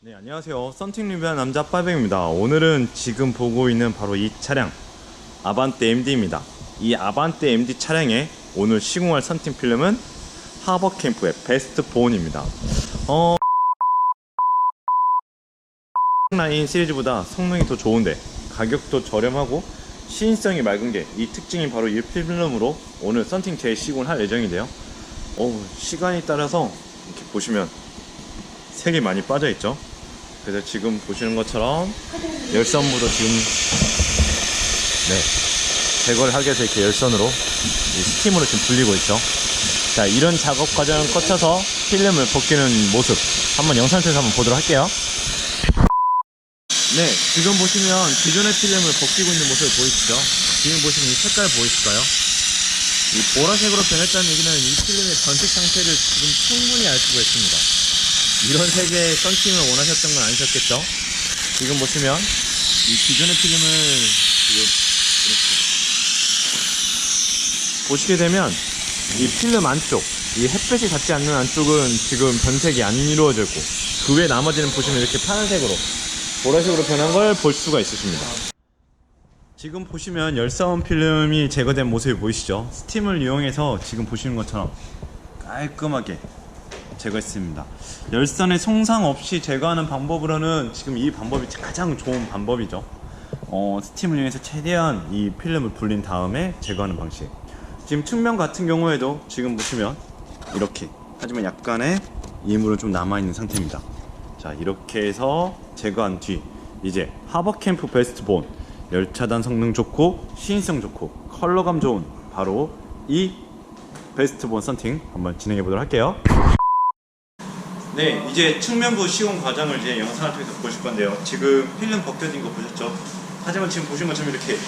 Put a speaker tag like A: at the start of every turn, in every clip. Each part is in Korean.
A: 네 안녕하세요. 썬팅 리뷰한 남자 빠백입니다. 오늘은 지금 보고 있는 바로 이 차량 아반떼 MD입니다. 이 아반떼 MD 차량에 오늘 시공할 썬팅 필름은 하버캠프의 베스트 본입니다. 어 라인 시리즈보다 성능이 더 좋은데 가격도 저렴하고 시인성이 맑은 게 이 특징이 바로 이 필름으로 오늘 썬팅 제 시공을 할 예정인데요. 어 시간이 따라서 이렇게 보시면 색이 많이 빠져 있죠. 그래서 지금 보시는 것처럼 열선부도 지금 네 제거를 하기 위해서 이렇게 열선으로 이 스팀으로 지금 불리고 있죠. 자 이런 작업 과정을 거쳐서 필름을 벗기는 모습 한번 영상 통해서 한번 보도록 할게요. 네 지금 보시면 기존의 필름을 벗기고 있는 모습을 보이시죠? 지금 보시면 이 색깔 보이실까요? 이 보라색으로 변했다는 얘기는 이 필름의 변색 상태를 지금 충분히 알 수가 있습니다. 이런 색의 썬팅을 원하셨던 건 아니셨겠죠? 지금 보시면 이 기존의 필름을 지금 이렇게 보시게 되면 이 필름 안쪽 이 햇볕이 닿지 않는 안쪽은 지금 변색이 안 이루어져 있고 그 외 나머지는 보시면 이렇게 파란색으로 보라색으로 변한 걸 볼 수가 있으십니다. 지금 보시면 열사원 필름이 제거된 모습이 보이시죠? 스팀을 이용해서 지금 보시는 것처럼 깔끔하게 제거했습니다. 열선에 손상 없이 제거하는 방법으로는 지금 이 방법이 가장 좋은 방법이죠. 어, 스팀을 이용해서 최대한 이 필름을 불린 다음에 제거하는 방식. 지금 측면 같은 경우에도 지금 보시면 이렇게 하지만 약간의 이물은 좀 남아있는 상태입니다. 자 이렇게 해서 제거한 뒤 이제 하버캠프 베스트 본 열차단 성능 좋고 시인성 좋고 컬러감 좋은 바로 이 베스트 본 썬팅 한번 진행해 보도록 할게요. 네, 이제 측면부 시공 과정을 이제 영상을 통해서 보실 건데요. 지금 필름 벗겨진 거 보셨죠? 하지만 지금 보신 것처럼 이렇게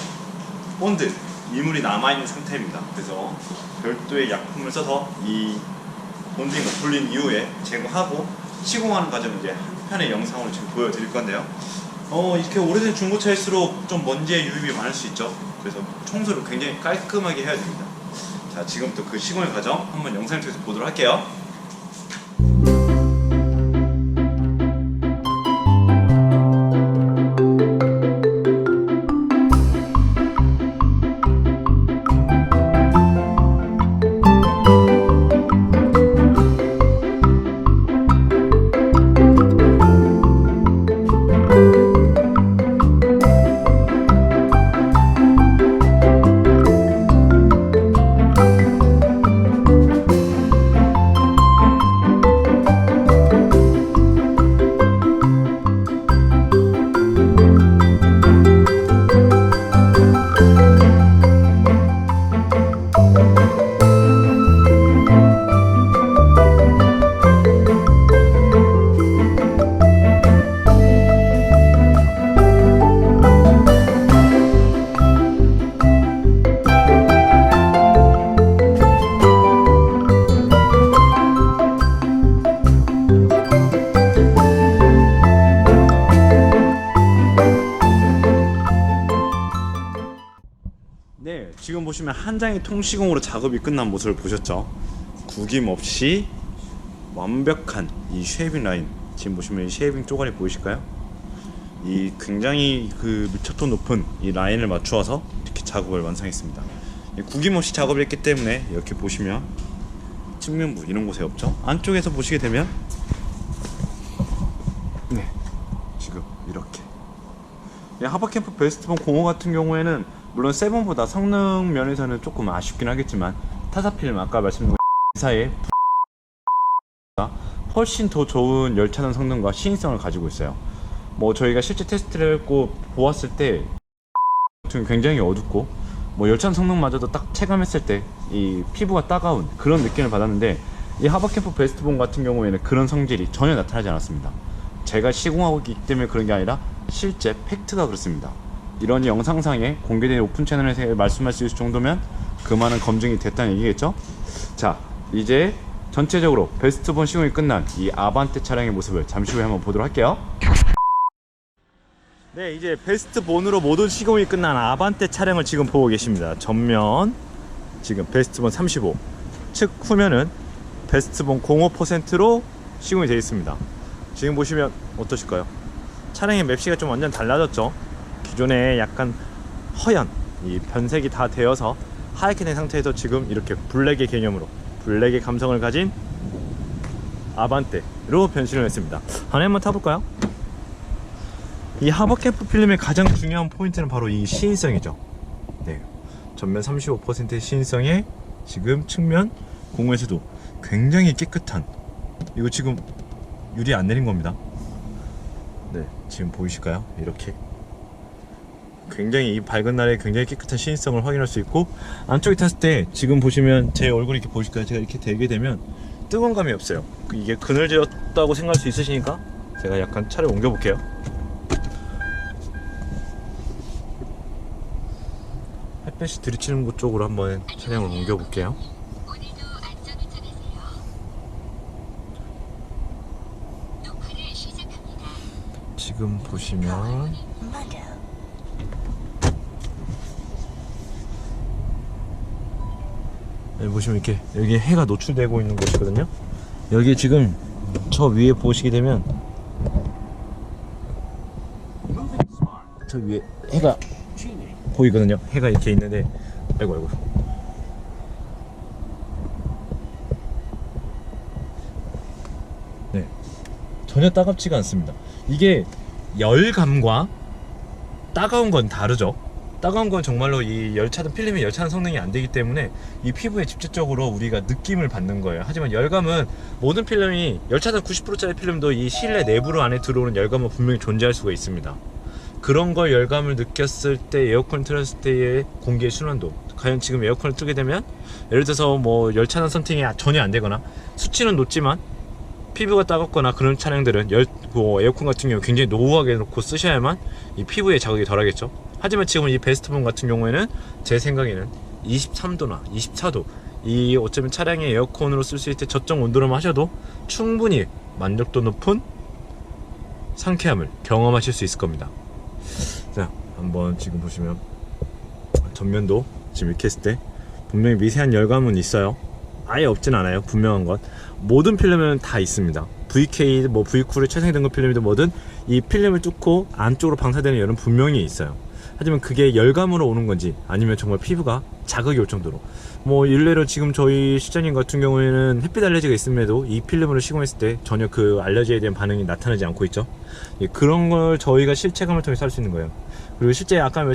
A: 본드 이물이 남아 있는 상태입니다. 그래서 별도의 약품을 써서 이 본드인 거 불린 이후에 제거하고 시공하는 과정 이제 한 편의 영상으로 지금 보여드릴 건데요. 어 이렇게 오래된 중고차일수록 좀 먼지의 유입이 많을 수 있죠. 그래서 청소를 굉장히 깔끔하게 해야 됩니다. 자, 지금부터 그 시공의 과정 한번 영상을 통해서 보도록 할게요. 네, 지금 보시면 한 장의 통시공으로 작업이 끝난 모습을 보셨죠? 구김 없이 완벽한 이 쉐이빙 라인. 지금 보시면 이 쉐이빙 쪼가리 보이실까요? 이 굉장히 그 밀착도 높은 이 라인을 맞추어서 이렇게 작업을 완성했습니다. 이 구김 없이 작업을 했기 때문에 이렇게 보시면 측면부 이런 곳에 없죠? 안쪽에서 보시게 되면 네, 지금 이렇게 이 하버캠프 베스트본 05 같은 경우에는 물론 세븐보다 성능 면에서는 조금 아쉽긴 하겠지만 타사 필름 아까 말씀드린 회사의 훨씬 더 좋은 열차단 성능과 시인성을 가지고 있어요. 뭐 저희가 실제 테스트를 했고 보았을 때 굉장히 어둡고 뭐 열차단 성능마저도 딱 체감했을 때 이 피부가 따가운 그런 느낌을 받았는데 이 하버캠프 베스트본 같은 경우에는 그런 성질이 전혀 나타나지 않았습니다. 제가 시공하고 있기 때문에 그런 게 아니라 실제 팩트가 그렇습니다. 이런 영상상에 공개된 오픈 채널에서 말씀할 수 있을 정도면 그만한 검증이 됐다는 얘기겠죠? 자, 이제 전체적으로 베스트 본 시공이 끝난 이 아반떼 차량의 모습을 잠시 후에 한번 보도록 할게요. 네, 이제 베스트 본으로 모든 시공이 끝난 아반떼 차량을 지금 보고 계십니다. 전면 지금 베스트 본 35, 측 후면은 베스트 본 05%로 시공이 되어 있습니다. 지금 보시면 어떠실까요? 차량의 맵시가 좀 완전 달라졌죠. 기존에 약간 허연 이 변색이 다 되어서 하얗게 된 상태에서 지금 이렇게 블랙의 개념으로 블랙의 감성을 가진 아반떼로 변신을 했습니다. 안에 한번 타볼까요? 이 하버캠프 필름의 가장 중요한 포인트는 바로 이 시인성이죠. 네. 전면 35%의 시인성에 지금 측면 공에서도 굉장히 깨끗한 이거 지금 유리 안 내린 겁니다. 네, 지금 보이실까요? 이렇게 굉장히 이 밝은 날에 굉장히 깨끗한 시인성을 확인할 수 있고 안쪽에 탔을 때 지금 보시면 제 얼굴이 이렇게 보이실까요? 제가 이렇게 대게 되면 뜨거운 감이 없어요. 그 이게 그늘졌다고 생각할 수 있으시니까 제가 약간 차를 옮겨 볼게요. 햇볕이 들이치는 곳 쪽으로 한번 차량을 옮겨 볼게요. 지금 보시면 여기 보시면 이렇게 여기 해가 노출되고 있는 곳이거든요. 여기 지금 저 위에 보시게 되면 저 위에 해가 보이거든요. 해가 이렇게 있는데 아이고 아이고 네 전혀 따갑지가 않습니다. 이게 열감과 따가운 건 다르죠. 따가운 건 정말로 이 열차든 필름이 열차는 성능이 안 되기 때문에 이 피부에 직접적으로 우리가 느낌을 받는 거예요. 하지만 열감은 모든 필름이 열차든 90%짜리 필름도 이 실내 내부로 안에 들어오는 열감은 분명히 존재할 수가 있습니다. 그런 걸 열감을 느꼈을 때 에어컨 틀었을 때의 공기의 순환도 과연 지금 에어컨을 틀게 되면 예를 들어서 뭐 열차나 선팅이 전혀 안 되거나 수치는 높지만 피부가 따갑거나 그런 차량들은 열, 뭐 에어컨 같은 경우 굉장히 노후하게 놓고 쓰셔야만 이 피부에 자극이 덜하겠죠. 하지만 지금 이 베스트본 같은 경우에는 제 생각에는 23도나 24도 이 어쩌면 차량의 에어컨으로 쓸 수 있을 때 저점 온도로만 하셔도 충분히 만족도 높은 상쾌함을 경험하실 수 있을 겁니다. 자, 한번 지금 보시면 전면도 지금 이렇게 했을 때 분명히 미세한 열감은 있어요. 아예 없진 않아요. 분명한 것. 모든 필름은 다 있습니다. VK, 뭐 V9의 최상 등급 필름이든 뭐든 이 필름을 뚫고 안쪽으로 방사되는 열은 분명히 있어요. 하지만 그게 열감으로 오는 건지 아니면 정말 피부가 자극이 올 정도로 뭐 일례로 지금 저희 실장님 같은 경우에는 햇빛 알레르기가 있음에도 이 필름으로 시공했을 때 전혀 그 알레르기에 대한 반응이 나타나지 않고 있죠. 예, 그런 걸 저희가 실체감을 통해서 할 수 있는 거예요. 그리고 실제 아까 말-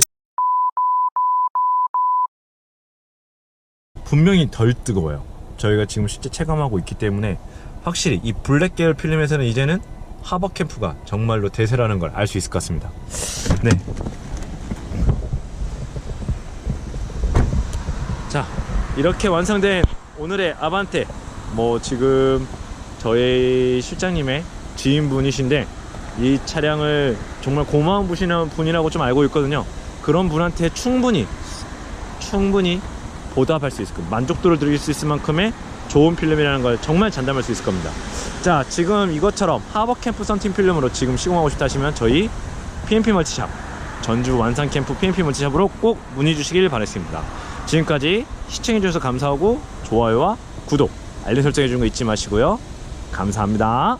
A: 분명히 덜 뜨거워요. 저희가 지금 실제 체감하고 있기 때문에 확실히 이 블랙 계열 필름에서는 이제는 하버 캠프가 정말로 대세라는 걸 알 수 있을 것 같습니다. 네. 자, 이렇게 완성된 오늘의 아반떼. 뭐 지금 저희 실장님의 지인분이신데 이 차량을 정말 고마운 분이라고 좀 알고 있거든요. 그런 분한테 충분히 충분히 보답할 수 있을 겁니다. 만족도를 드릴 수 있을 만큼의 좋은 필름이라는 걸 정말 장담할 수 있을 겁니다. 자, 지금 이것처럼 하버 캠프 썬팅 필름으로 지금 시공하고 싶다 하시면 저희 PMP 멀티샵 전주 완산 캠프 PMP 멀티샵으로 꼭 문의 주시길 바라겠습니다. 지금까지 시청해주셔서 감사하고 좋아요와 구독, 알림 설정해주는 거 잊지 마시고요. 감사합니다.